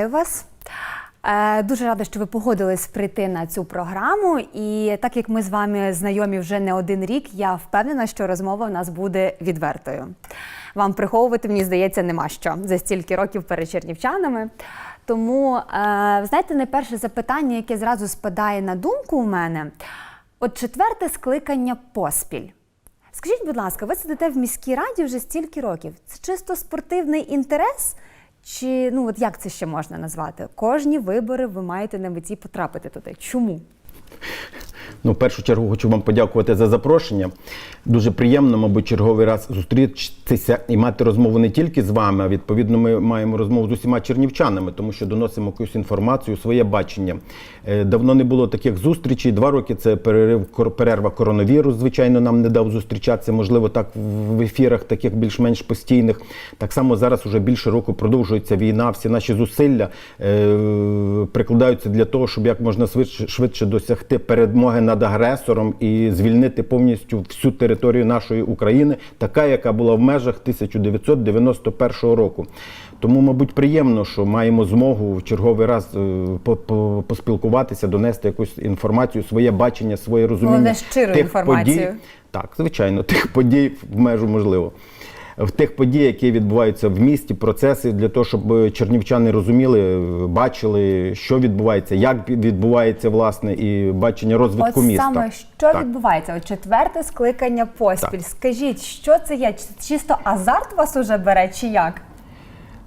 Вітаю вас. Е, Дуже рада, що ви погодились прийти на цю програму. І так як ми з вами знайомі вже не один рік, я впевнена, що розмова в нас буде відвертою. Вам приховувати, мені здається, нема що за стільки років перед чернівчанами. Тому, е, знаєте, найперше запитання, яке зразу спадає на думку у мене: от четверте скликання поспіль. Скажіть, будь ласка, ви сидите в міській раді вже стільки років. Це чисто спортивний інтерес? Чи ну от як це ще можна назвати? Кожні вибори ви маєте на меті потрапити туди. Чому? Ну, в першу чергу хочу вам подякувати за запрошення. Дуже приємно, мабуть, черговий раз зустрітися і мати розмову не тільки з вами, а відповідно ми маємо розмову з усіма чернівчанами, тому що доносимо якусь інформацію, своє бачення. Е, Давно не було таких зустрічей. Два роки це перерив перерва коронавірус. Звичайно, нам не дав зустрічатися. Можливо, так в- ефірах, таких більш-менш постійних. Так само зараз уже більше року продовжується війна. Всі наші зусилля е, прикладаються для того, щоб як можна швидше, швидше досягти перемоги над агресором і звільнити повністю всю територію нашої України, така, яка була в межах 1991 року. Тому, мабуть, приємно, що маємо змогу в черговий раз е, по- по- поспілкуватися, донести якусь інформацію, своє бачення, своє розуміння Головне, щиру тих інформацію. подій. Так, звичайно, тих подій в межу можливо. В тих подій, які відбуваються в місті, процеси для того, щоб е, чернівчани розуміли, е, бачили, що відбувається, як відбувається власне, і бачення розвитку От міста. саме що Так. відбувається? От четверте скликання поспіль. Так. Скажіть, що це є? Чисто азарт вас уже бере, чи як?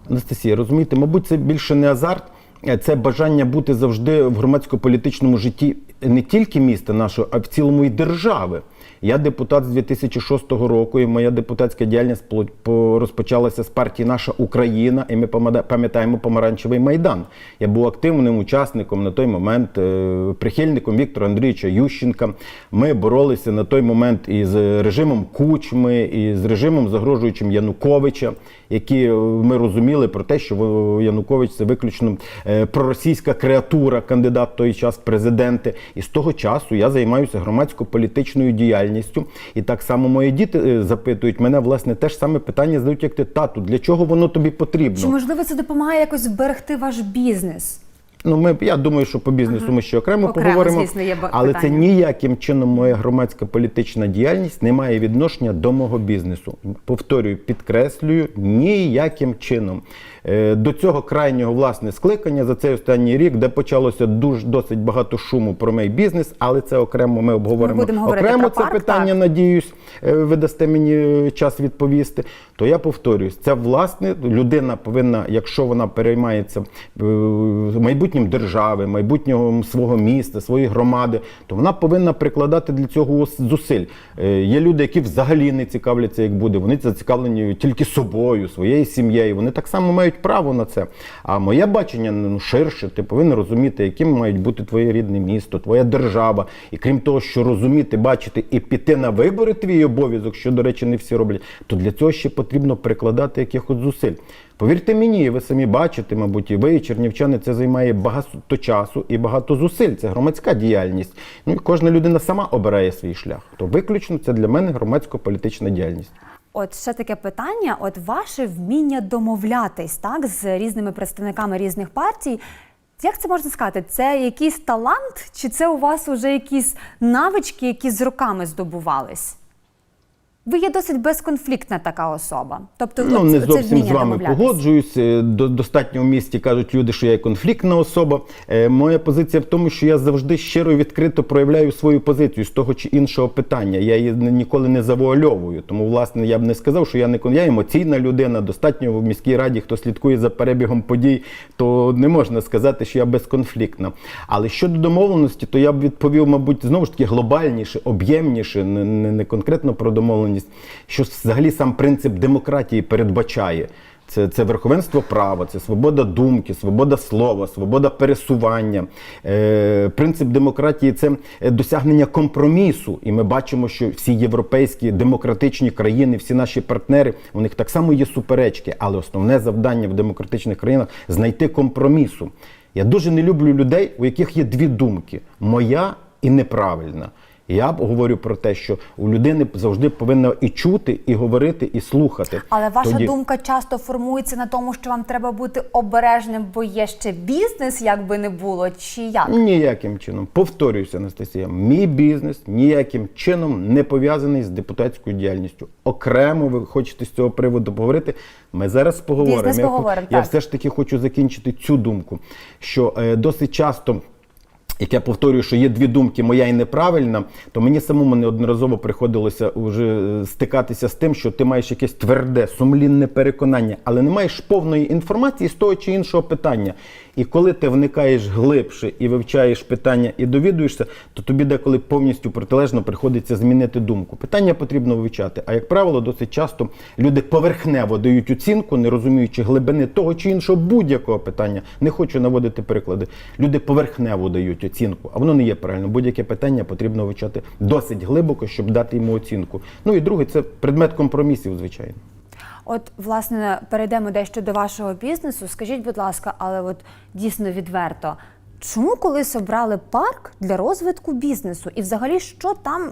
Анастасія, розумієте, мабуть, це більше не азарт, е, це бажання бути завжди в громадсько-політичному житті не тільки міста нашого, а в цілому і держави. Я депутат з 2006 року, і моя депутатська діяльність розпочалася з партії Наша Україна, і ми пам'ятаємо помаранчевий майдан. Я був активним учасником на той момент, е, прихильником Віктора Андрійовича Ющенка. Ми боролися на той момент із режимом Кучми, і з режимом загрожуючим Януковича, які е, ми розуміли про те, що Янукович це виключно е, проросійська креатура, кандидат в той час президенти. І з того часу я займаюся громадсько-політичною діяльністю. І так само мої діти е, запитують мене, власне, те ж саме питання задають, як ти тату, для чого воно тобі потрібно? Чи можливо це допомагає якось зберегти ваш бізнес? Ну, ми я думаю, що по бізнесу ми ще окремо, Окремо, поговоримо. звісно, є але це ніяким чином моя громадська політична діяльність не має відношення до мого бізнесу. Повторюю, підкреслюю, ніяким чином. Е, До цього крайнього власне скликання за цей останній рік, де почалося дуже досить багато шуму про мій бізнес, але це окремо ми обговоримо Ми окремо це парк, питання. так. Надіюсь, е, ви дасте мені час відповісти. То я повторююсь, це власне людина повинна, якщо вона переймається е, майбутнім держави, майбутнього свого міста, своєї громади, то вона повинна прикладати для цього зусиль. Е, Є люди, які взагалі не цікавляться, як буде. Вони зацікавлені тільки собою, своєю сім'єю. Вони так само мають право на це. А моє бачення ну, ширше. Ти повинен розуміти, яким мають бути твоє рідне місто, твоя держава. І крім того, що розуміти, бачити і піти на вибори твій обов'язок, що, до речі, не всі роблять, то для цього ще потрібно прикладати якихось зусиль. Повірте мені, ви самі бачите, мабуть, і ви, і чернівчани, це займає багато часу і багато зусиль. Це громадська діяльність. Ну і кожна людина сама обирає свій шлях. То виключно це для мене громадсько-політична діяльність. От ще таке питання: от ваше вміння домовлятись так з різними представниками різних партій. Як це можна сказати? Це якийсь талант, чи це у вас уже якісь навички, які з роками здобувались? Ви є досить безконфліктна така особа. Тобто, Ну, не зовсім з вами погоджуюсь. Е, До, достатньо в місті кажуть люди, що я є конфліктна особа. Е, моя позиція в тому, що я завжди щиро і відкрито проявляю свою позицію з того чи іншого питання. Я її ніколи не завуальовую. Тому, власне, я б не сказав, що я не я емоційна людина. Достатньо в міській раді, хто слідкує за перебігом подій, то не можна сказати, що я безконфліктна. Але щодо домовленості, то я б відповів, мабуть, знову ж таки глобальніше, об'ємніше, не, не, не конкретно про домовленість, що взагалі сам принцип демократії передбачає. Це, це верховенство права, це свобода думки, свобода слова, свобода пересування. Е, принцип демократії це досягнення компромісу. І ми бачимо, що всі європейські демократичні країни, всі наші партнери, у них так само є суперечки, але основне завдання в демократичних країнах знайти компромісу. Я дуже не люблю людей, у яких є дві думки: моя і неправильна. Я б говорю про те, що у людини завжди повинна і чути, і говорити, і слухати. Але ваша Тоді- думка часто формується на тому, що вам треба бути обережним, бо є ще бізнес, як би не було, чи як? Ніяким чином. Повторююся, Анастасія, мій бізнес ніяким чином не пов'язаний з депутатською діяльністю. Окремо ви хочете з цього приводу поговорити. Ми зараз поговоримо. Бізнес я, поговоримо, я так. все ж таки хочу закінчити цю думку, що е, досить часто. Як я повторюю, що є дві думки, моя і неправильна, то мені самому неодноразово приходилося вже е, стикатися з тим, що ти маєш якесь тверде, сумлінне переконання, але не маєш повної інформації з того чи іншого питання. І коли ти вникаєш глибше і вивчаєш питання і довідуєшся, то тобі деколи повністю протилежно приходиться змінити думку. Питання потрібно вивчати. А як правило, досить часто люди поверхнево дають оцінку, не розуміючи глибини того чи іншого будь-якого питання. Не хочу наводити приклади. Люди поверхнево дають оцінку, а воно не є правильно. Будь-яке питання потрібно вивчати досить глибоко, щоб дати йому оцінку. Ну і друге, це предмет компромісів, звичайно. От, власне, перейдемо дещо до вашого бізнесу. Скажіть, будь ласка, але от дійсно відверто, чому колись обрали парк для розвитку бізнесу? І взагалі, що там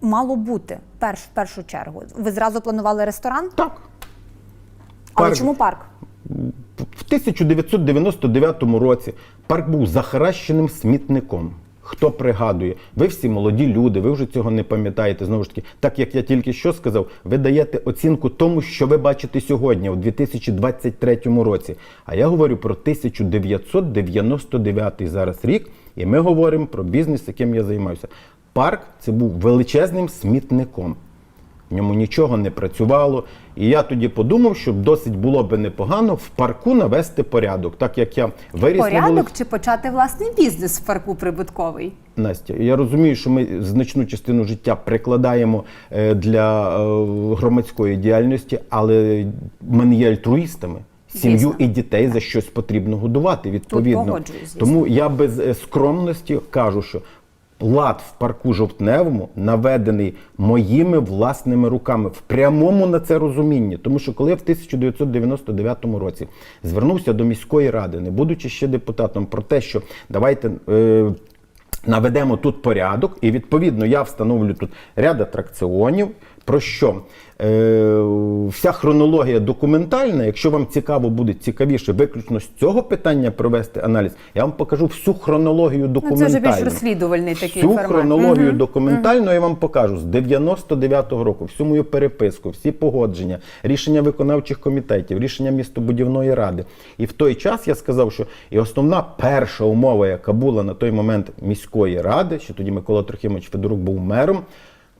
мало бути перш, в першу чергу? Ви зразу планували ресторан? Так. Але Парк. чому парк? В 1999 році парк був захаращеним смітником. Хто пригадує, ви всі молоді люди, ви вже цього не пам'ятаєте. Знову ж таки, так як я тільки що сказав, ви даєте оцінку тому, що ви бачите сьогодні, у 2023 році. А я говорю про 1999 зараз рік, і ми говоримо про бізнес, яким я займаюся. Парк це був величезним смітником. В ньому нічого не працювало. І я тоді подумав, що досить було би непогано в парку навести порядок, так як я виріс на Порядок вулиці. чи почати власний бізнес в парку прибутковий? Настя, я розумію, що ми значну частину життя прикладаємо е, для е, громадської діяльності, але ми не є альтруїстами. Сім'ю і дітей за щось потрібно годувати відповідно. Тому я без е, скромності кажу, що лад в парку жовтневому наведений моїми власними руками в прямому на це розумінні. Тому що коли я в 1999 році звернувся до міської ради, не будучи ще депутатом, про те, що давайте. Е, Наведемо тут порядок, і відповідно я встановлю тут ряд атракціонів. Про що? Е, вся хронологія документальна. Якщо вам цікаво буде цікавіше виключно з цього питання провести аналіз, я вам покажу всю хронологію Ну, це вже більш розслідувальний такий Всю формат. хронологію документально я вам покажу з 99-го року, всю мою переписку, всі погодження, рішення виконавчих комітетів, рішення містобудівної ради. І в той час я сказав, що і основна перша умова, яка була на той момент міської ради, що тоді Микола Трохимович Федорук був мером.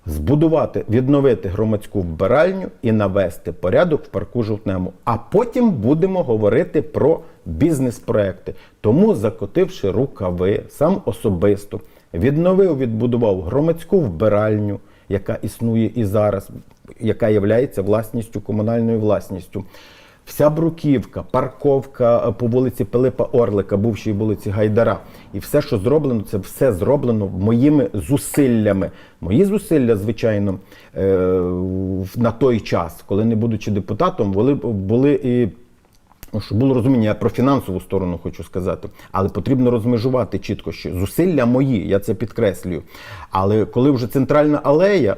Збудувати, відновити громадську вбиральню і навести порядок в парку Жовтнему. А потім будемо говорити про бізнес-проекти. Тому, закотивши рукави, сам особисто відновив, відбудував громадську вбиральню, яка існує і зараз, яка є власністю, комунальною власністю. Вся бруківка, парковка е, по вулиці Пилипа Орлика, бувшій вулиці Гайдара. І все, що зроблено, це все зроблено моїми зусиллями. Мої зусилля, звичайно, е, на той час, коли не будучи депутатом, були, були і. Ну, Щоб було розуміння, я про фінансову сторону хочу сказати, але потрібно розмежувати чітко, що зусилля мої, я це підкреслюю. Але коли вже центральна алея,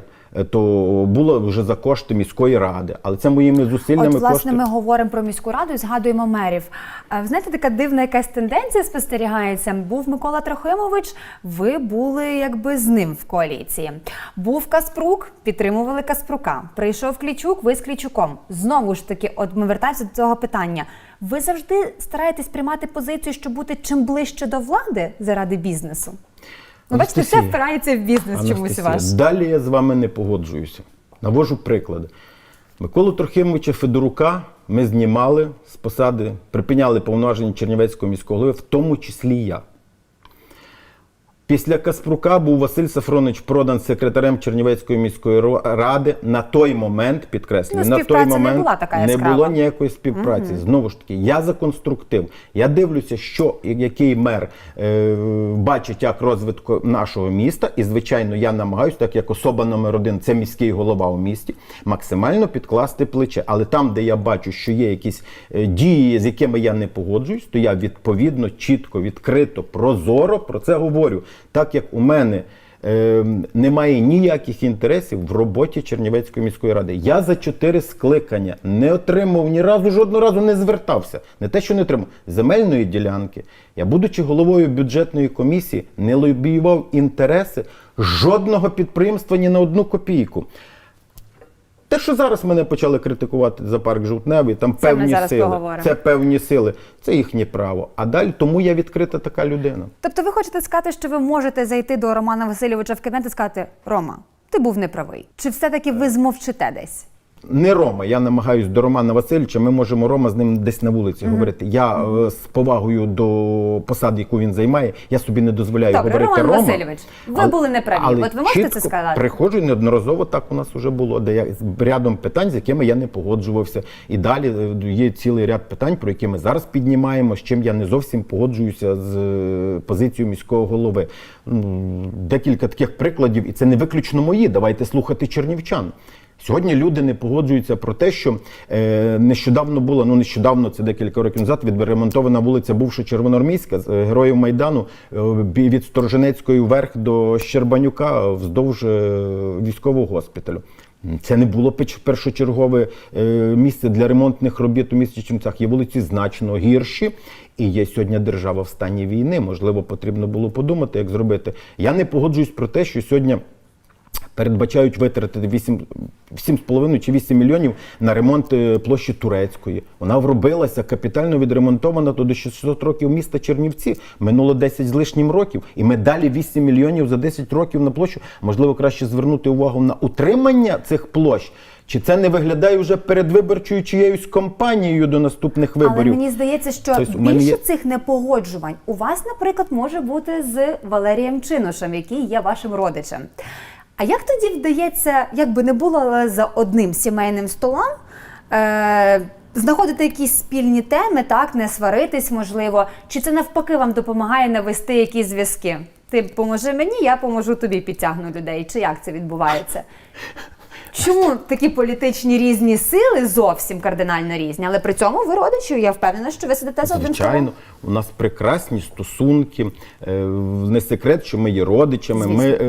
то було вже за кошти міської ради. Але це моїми зусиллями От, власне, кошти. ми говоримо про міську раду і згадуємо мерів. Е, Ви знаєте, така дивна якась тенденція спостерігається. Був Микола Трохимович, ви були якби з ним в коаліції. Був Каспрук, підтримували Каспрука. Прийшов Клічук, ви з Клічуком. Знову ж таки, от ми вертаємося до цього питання. Ви завжди стараєтесь приймати позицію, щоб бути чим ближче до влади заради бізнесу. Ну, бачите, все впирається в бізнес чомусь ваш. Далі я з вами не погоджуюся. Навожу приклади. Миколу Трохимовича Федорука ми знімали з посади, припиняли повноваження Чернівецького міського голови, в тому числі я. Після Каспрука був Василь Сафронович продан секретарем Чернівецької міської ради. На той момент, підкреслюю, Ну, на той співпраця не момент була така не було ніякої співпраці. Знову ж таки, я за конструктив. Я дивлюся, що який мер е, бачить як розвитку нашого міста, і звичайно, я намагаюся, так як особа номер один, це міський голова у місті, максимально підкласти плече. Але там, де я бачу, що є якісь е, дії, з якими я не погоджуюсь, то я відповідно, чітко, відкрито, прозоро про це говорю. Так як у мене е, немає ніяких інтересів в роботі Чернівецької міської ради. Я за чотири скликання не отримав ні разу, жодного разу не звертався. Не те, що не отримав земельної ділянки. Я, будучи головою бюджетної комісії, не лобіював інтереси жодного підприємства ні на одну копійку. Те, що зараз мене почали критикувати за парк Жовтневий, там Це певні сили. поговоримо. Це певні сили. Це їхнє право. А далі тому я відкрита така людина. Тобто ви хочете сказати, що ви можете зайти до Романа Васильовича в кабінет і сказати: Рома, ти був неправий. Чи все-таки ви змовчите десь? Не Рома, я намагаюсь до Романа Васильовича. Ми можемо Рома з ним десь на вулиці говорити. Я е, з повагою до посади, яку він займає, я собі не дозволяю Добре, говорити Роман Рома. Васильович, ви були неправі. але От ви можете чітко це сказати? Приходжу і неодноразово так у нас вже було, де я з рядом питань, з якими я не погоджувався. І далі е, є цілий ряд питань, про які ми зараз піднімаємо, з чим я не зовсім погоджуюся з е, позицією міського голови. М, Декілька таких прикладів, і це не виключно мої. Давайте слухати чернівчан. Сьогодні люди не погоджуються про те, що е, нещодавно була, ну нещодавно, це декілька років назад, відремонтована вулиця бувша Червоноармійська з е, героїв Майдану е, від Сторожинецької вверх до Щербанюка вздовж е, військового госпіталю. Це не було першочергове е, місце для ремонтних робіт у місті Чимцях. Є вулиці значно гірші. І є сьогодні держава в стані війни. Можливо, потрібно було подумати, як зробити. Я не погоджуюсь про те, що сьогодні передбачають витратити 8, 7,5 чи 8 мільйонів на ремонт е, площі Турецької. Вона вробилася, капітально відремонтована то до 600 років міста Чернівці. Минуло 10 з лишнім років. І ми далі 8 мільйонів за 10 років на площу. Можливо, краще звернути увагу на утримання цих площ. Чи це не виглядає вже передвиборчою чиєюсь кампанією до наступних виборів? Але мені здається, що Тобто більше є- цих непогоджувань у вас, наприклад, може бути з Валерієм Чинушем, який є вашим родичем. А як тоді вдається, як би не було, але за одним сімейним столом е- знаходити якісь спільні теми, так, не сваритись, можливо, чи це навпаки вам допомагає навести якісь зв'язки? Ти поможи мені, я поможу тобі підтягну людей. Чи як це відбувається? Чому такі політичні різні сили зовсім кардинально різні, але при цьому ви родичі, я впевнена, що ви сидите за Звичайно, столом. у нас прекрасні стосунки. Е, Не секрет, що ми є родичами. Ми е,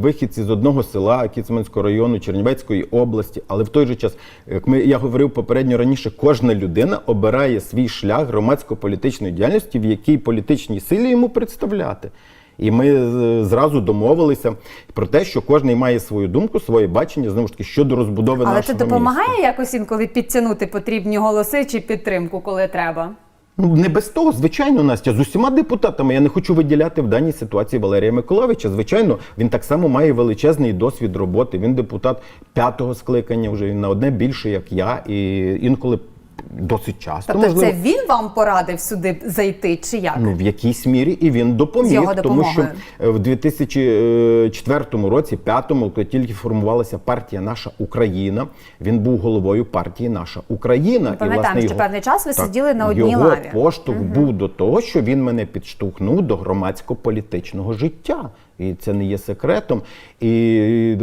вихідці з одного села Кіцманського району Чернівецької області. Але в той же час, як ми я говорив попередньо раніше, кожна людина обирає свій шлях громадсько-політичної діяльності, в якій політичній силі йому представляти. І ми е, зразу домовилися про те, що кожен має свою думку, своє бачення знову ж таки щодо розбудови Але нашого це допомагає міста. якось інколи підтягнути потрібні голоси чи підтримку, коли треба? Ну, не без того, звичайно, Настя, з усіма депутатами. Я не хочу виділяти в даній ситуації Валерія Миколаївича. Звичайно, він так само має величезний досвід роботи. Він депутат п'ятого скликання вже він на одне більше, як я, і інколи досить часто. Тобто, можливо, це він вам порадив сюди зайти, чи як? Ну, в якійсь мірі і він допоміг, його тому що е, в 2004 році, п'ятому, коли тільки формувалася партія Наша Україна, він був головою партії Наша Україна. пам'ятаємо, що певний час ви сиділи на одній його лаві. поштовх був до того, що він мене підштовхнув до громадсько-політичного життя. І це не є секретом. І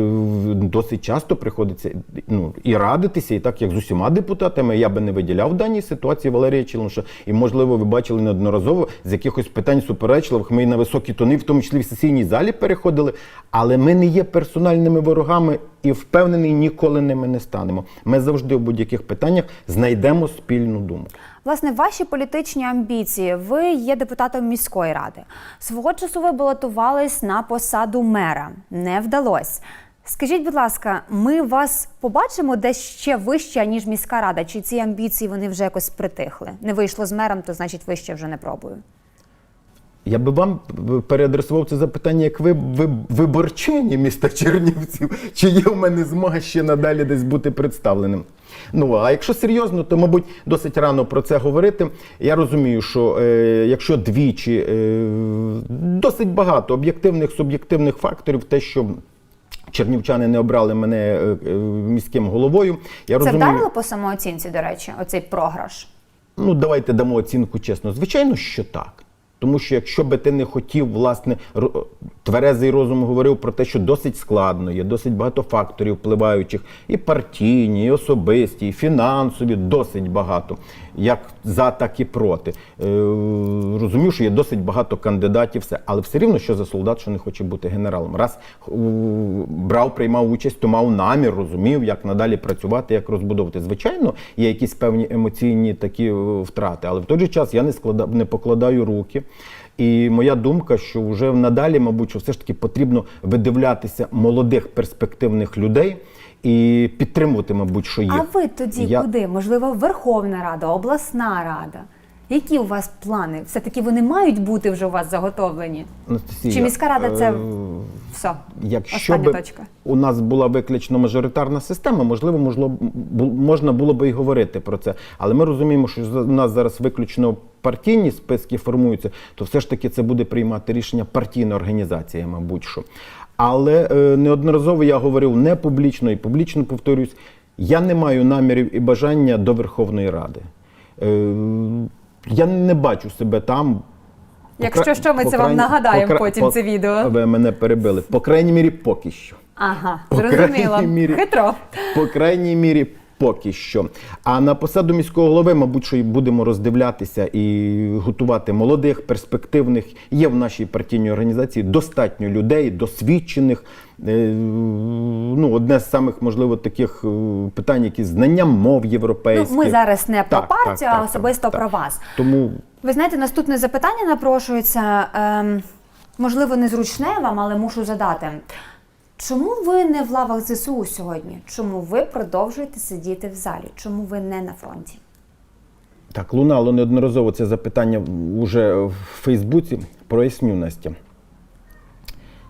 досить часто приходиться ну, і радитися, і так як з усіма депутатами я би не виділяв в даній ситуації Валерія Челнуша. І, можливо, ви бачили неодноразово з якихось питань суперечливих. Ми і на високі тони, в тому числі в сесійній залі, переходили. Але ми не є персональними ворогами і впевнений, ніколи ними не станемо. Ми завжди у будь-яких питаннях знайдемо спільну думку. Власне, ваші політичні амбіції. Ви є депутатом міської ради. Свого часу ви балотувались на посаду мера. Не вдалось. Скажіть, будь ласка, ми вас побачимо десь ще вище, ніж міська рада? Чи ці амбіції вони вже якось притихли? Не вийшло з мером, то значить вище вже не пробую. Я би вам переадресував це запитання, як ви, ви виборчині міста Чернівців, чи є в мене змога ще надалі десь бути представленим. Ну а якщо серйозно, то мабуть досить рано про це говорити. Я розумію, що е, якщо двічі е, досить багато об'єктивних суб'єктивних факторів, те, що чернівчани не обрали мене е, е, міським головою, я Це розумію. вдарило по самооцінці, до речі, оцей програш. Ну, давайте дамо оцінку чесно. Звичайно, що так. Тому що якщо би ти не хотів, власне, тверезий розум говорив про те, що досить складно, є досить багато факторів впливаючих, і партійні, і особисті, і фінансові, досить багато. як за, так і проти. Е, розумів, що є досить багато кандидатів, все, але все рівно, що за солдат, що не хоче бути генералом. Раз е, брав, приймав участь, то мав намір, розумів, як надалі працювати, як розбудовувати. Звичайно, є якісь певні емоційні такі е, втрати, але в той же час я не складав, не покладаю руки. І моя думка, що вже надалі, мабуть, що все ж таки потрібно видивлятися молодих перспективних людей і підтримувати, мабуть, що їх. А ви тоді Я- куди? Можливо, Верховна Рада, обласна рада. Які у вас плани? Все-таки вони мають бути вже у вас заготовлені? Анастасія, Чи міська рада це е, все? Якщо Остання б точка. у нас була виключно мажоритарна система, можливо, можливо, бу- можна було би і говорити про це. Але ми розуміємо, що за- у нас зараз виключно партійні списки формуються, то все ж таки це буде приймати рішення партійна організація, мабуть що. Але е, неодноразово я говорив не публічно і публічно повторюсь, я не маю намірів і бажання до Верховної Ради. Е, я не бачу себе там. Якщо що, ми це вам нагадаємо по потім це відео. Ви мене перебили. По крайній мірі, поки що. Ага, зрозуміло. Хитро. По крайній мірі, поки що. А на посаду міського голови, мабуть, що і будемо роздивлятися і готувати молодих, перспективних. Є в нашій партійній організації достатньо людей, досвідчених. Е, Ну, одне з самих, можливо, таких е, питань, які знання мов Ну, європейських. ми зараз не про Так, так, партію, так, а так, особисто так. про вас. Тому Ви знаєте, наступне запитання напрошується. Ем, можливо, незручне вам, але мушу задати. Чому ви не в лавах ЗСУ сьогодні? Чому ви продовжуєте сидіти в залі? Чому ви не на фронті? Так, лунало неодноразово це запитання вже в Фейсбуці. Проясню, Настя.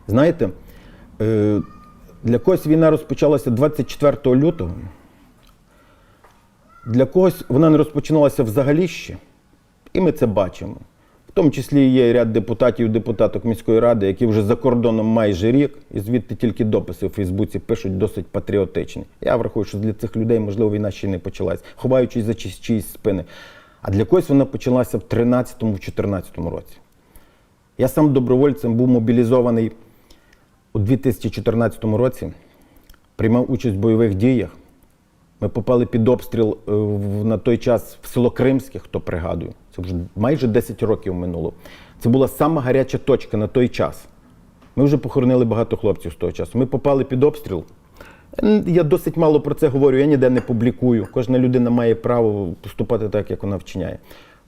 Знаєте, е, для когось війна розпочалася 24 лютого. Для когось вона не розпочиналася взагалі ще. І ми це бачимо. В тому числі є ряд депутатів, і депутаток міської ради, які вже за кордоном майже рік, і звідти тільки дописи в Фейсбуці пишуть досить патріотичні. Я врахую, що для цих людей, можливо, війна ще й не почалась, ховаючись за чиїсь, спини. А для когось вона почалася в 13-14 році. Я сам добровольцем був мобілізований у 2014 році, приймав участь в бойових діях. Ми попали під обстріл е, на той час в село Кримське, хто пригадує. Це вже майже 10 років минуло. Це була сама гаряча точка на той час. Ми вже похоронили багато хлопців з того часу. Ми попали під обстріл. Я досить мало про це говорю, я ніде не публікую. Кожна людина має право поступати так, як вона вчиняє.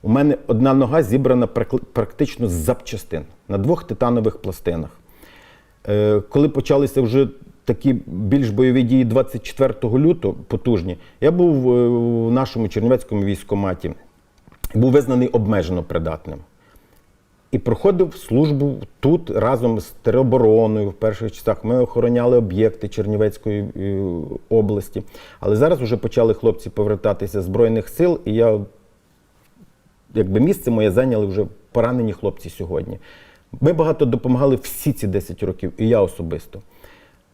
У мене одна нога зібрана практично з запчастин на двох титанових пластинах. Е, Коли почалися вже такі більш бойові дії 24 лютого, потужні, я був е, в нашому Чернівецькому військкоматі, був визнаний обмежено придатним. І проходив службу тут разом з теробороною в перших часах. Ми охороняли об'єкти Чернівецької е, області. Але зараз вже почали хлопці повертатися з Збройних сил, і я якби місце моє зайняли вже поранені хлопці сьогодні. Ми багато допомагали всі ці 10 років, і я особисто.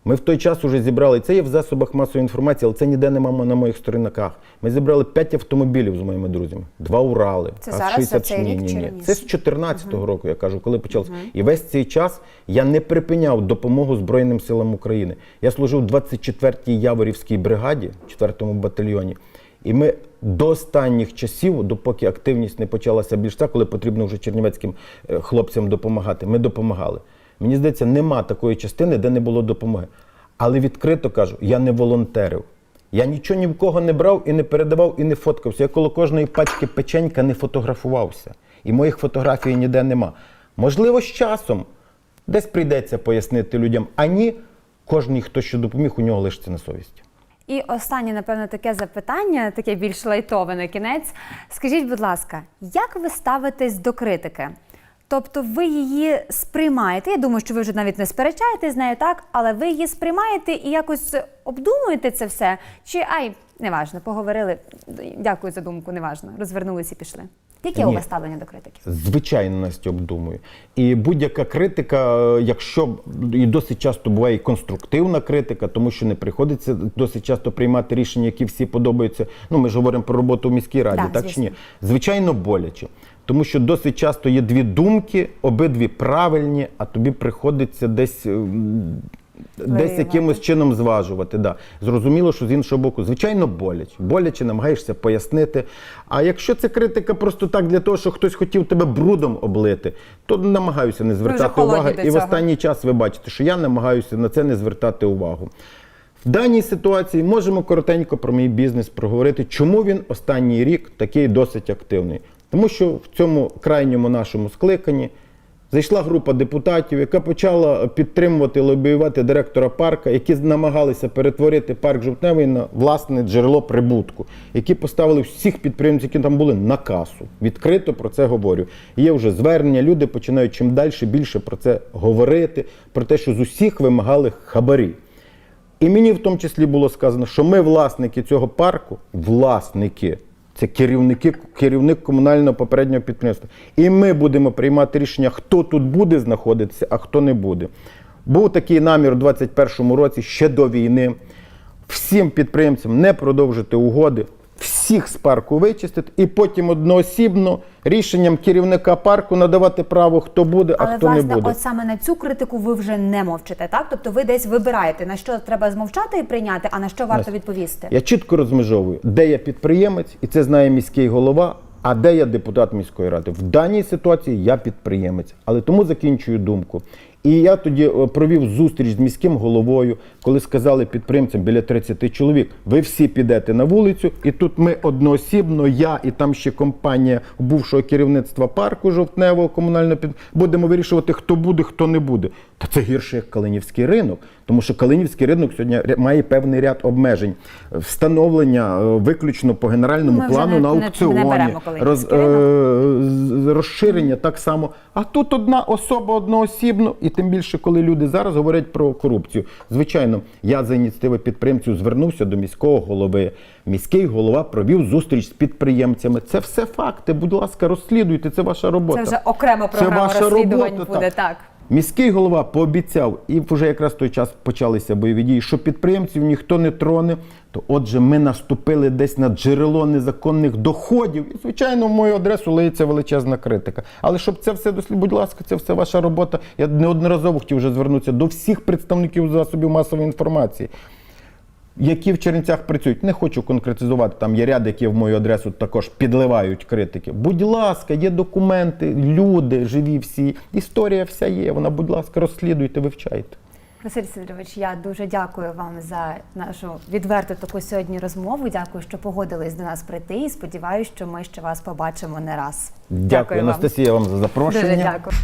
Ми в той час вже зібрали, це є в засобах масової інформації, але це ніде немає на моїх сторінках. Ми зібрали 5 автомобілів з моїми друзями, два Урали. Це АЗ-60. зараз, за цей ні, рік ні, ні. Це з 14-го року, я кажу, коли почалося. І весь цей час я не припиняв допомогу Збройним силам України. Я служив в 24-й Яворівській бригаді, 4-му батальйоні. І ми до останніх часів, допоки активність не почалася більш так, коли потрібно вже чернівецьким е, хлопцям допомагати, ми допомагали. Мені здається, нема такої частини, де не було допомоги. Але відкрито кажу, я не волонтерив. Я нічого ні в кого не брав і не передавав, і не фоткався. Я коло кожної пачки печенька не фотографувався. І моїх фотографій ніде нема. Можливо, з часом десь прийдеться пояснити людям, а ні, кожен, хто що допоміг, у нього лишиться на совісті. І останнє, напевно, таке запитання, таке більш лайтове на кінець. Скажіть, будь ласка, як ви ставитесь до критики? Тобто ви її сприймаєте? Я думаю, що ви вже навіть не сперечаєтесь з нею, так, але ви її сприймаєте і якось обдумуєте це все? Чи ай, неважно, поговорили. Дякую за думку, неважно. Розвернулися і пішли. Яке у вас ставлення до критики? Звичайно, Настя, обдумую. І будь-яка критика, якщо і досить часто буває і конструктивна критика, тому що не приходиться досить часто приймати рішення, які всі подобаються. Ну, ми ж говоримо про роботу в міській раді, Так, так, звісно. чи ні? Звичайно, боляче. Тому що досить часто є дві думки, обидві правильні, а тобі приходиться десь ем, десь якимось чином зважувати. Да. Зрозуміло, що з іншого боку, звичайно, боляче. Боляче намагаєшся пояснити. А якщо це критика просто так для того, що хтось хотів тебе брудом облити, то намагаюся не звертати уваги. І в останній час ви бачите, що я намагаюся на це не звертати увагу. В даній ситуації можемо коротенько про мій бізнес проговорити, чому він останній рік такий досить активний. Тому що в цьому крайньому нашому скликанні зайшла група депутатів, яка почала підтримувати, лобіювати директора парка, які намагалися перетворити парк Жовтневий на власне джерело прибутку, які поставили всіх підприємців, які там були, на касу. Відкрито про це говорю. Є вже звернення, люди починають чим далі більше про це говорити, про те, що з усіх вимагали хабарі. І мені в тому числі було сказано, що ми власники цього парку, власники, це керівники, керівник комунального попереднього підприємства. І ми будемо приймати рішення, хто тут буде знаходитися, а хто не буде. Був такий намір у 2021 році ще до війни. Всім підприємцям не продовжити угоди, всіх з парку вичистити, і потім одноосібно рішенням керівника парку надавати право, хто буде, а Але хто власне, не буде. от саме на цю критику ви вже не мовчите, так? Тобто ви десь вибираєте на що треба змовчати і прийняти, а на що варто Настя, відповісти. Я чітко розмежовую, де я підприємець, і це знає міський голова, а де я депутат міської ради. В даній ситуації я підприємець, але тому закінчую думку. І я тоді е, провів зустріч з міським головою, коли сказали підприємцям біля 30 чоловік: ви всі підете на вулицю, і тут ми одноосібно, я і там ще компанія бувшого керівництва парку жовтневого комунального під будемо вирішувати, хто буде, хто не буде. Та це гірше як Калинівський ринок, тому що Калинівський ринок сьогодні має певний ряд обмежень, встановлення е, виключно по генеральному Ми плану на аукціоні, роз, е, розширення так само. А тут одна особа одноосібно, і тим більше, коли люди зараз говорять про корупцію. Звичайно, я за ініціативи підприємців звернувся до міського голови. Міський голова провів зустріч з підприємцями. Це все факти. Будь ласка, розслідуйте. Це ваша робота. Це вже окрема програма розслідувань буде так. Міський голова пообіцяв, і вже якраз в той час почалися бойові дії, що підприємців ніхто не троне. То отже, ми наступили десь на джерело незаконних доходів. І, звичайно, в мою адресу лиється величезна критика. Але щоб це все дослід, будь ласка, це все ваша робота. Я неодноразово хотів вже звернутися до всіх представників засобів масової інформації. Які в Чернівцях працюють, не хочу конкретизувати. Там є ряд, які в мою адресу також підливають критики. Будь ласка, є документи, люди живі всі. Історія вся є. Вона, будь ласка, розслідуйте, вивчайте. Василь Сидорович, я дуже дякую вам за нашу відверту таку сьогодні розмову. Дякую, що погодились до нас прийти. І сподіваюся, що ми ще вас побачимо не раз. Дякую, вам. Анастасія, вам за запрошення. Дуже дякую.